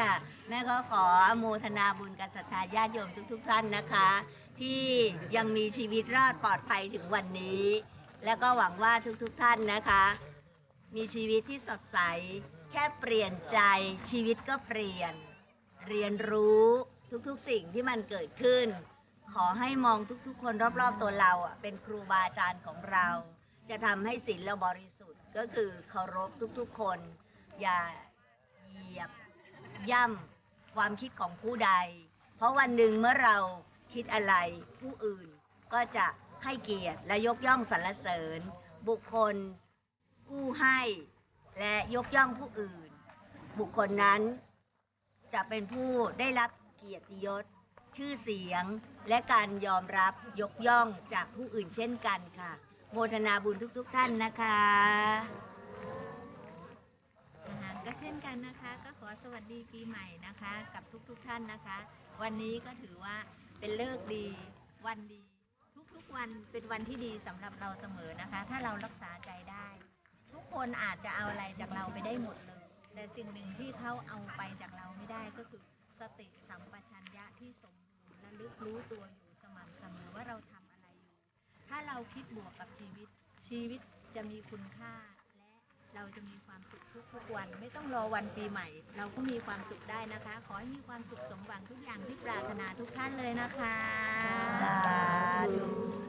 ค่ะ แม่ก็ขออโมทนาบุญกับศรัทธาญาติโยมทุก ๆ ท่านนะคะ ที่ยังมีชีวิตรอดปลอดภัยถึงวันนี้ แล้วก็หวังว่าทุกๆท่านนะคะ มีชีวิตที่สดใส แค่เปลี่ยนใจชีวิตก็เปลี่ยน เรียนรู้ทุกๆสิ่งที่มันเกิดขึ้น ขอให้มองทุกๆ คนรอบๆตัวเราอะเป็นครูบาอาจารย์ของเรา จะทำให้ศีลเราบริสุทธิ์ก็คือเคารพทุกๆคน อย่าเหยียบ ย่ำความคิดของผู้ใด เพราะวันหนึ่งเมื่อเราคิดอะไรผู้อื่นก็จะให้เกียรติและยกย่องสรรเสริญ บุคคลผู้ให้และยกย่องผู้อื่น บุคคลนั้น จะเป็นผู้ได้รับเกียรติยศ ชื่อเสียง และการยอมรับยกย่องจากผู้อื่นเช่นกันค่ะ โมทนาบุญทุกๆท่านนะคะ กันนะคะ ก็ขอสวัสดีปีใหม่นะคะ กับทุกๆท่านนะคะ วันนี้ก็ถือว่าเป็นเลิกดีวันดี ทุกๆวันเป็นวันที่ดีสำหรับเราเสมอนะคะ ถ้าเรารักษาใจได้ ทุกคนอาจจะเอาอะไรจากเราไปได้หมดเลย แต่สิ่งหนึ่งที่เขาเอาไปจากเราไม่ได้ก็คือสติสัมปชัญญะที่สมบูรณ์และลึกรู้ตัวอยู่สม่ำเสมอว่าเราทำอะไรอยู่ ถ้าเราคิดบวกกับชีวิตชีวิตจะมีคุณค่า เราจะมีความสุขทุกๆวัน ไม่ต้องรอวันปีใหม่ เราก็มีความสุขได้นะคะ ขอให้มีความสุขสมหวังทุกอย่างที่ปรารถนาทุกท่านเลยนะคะสาธุ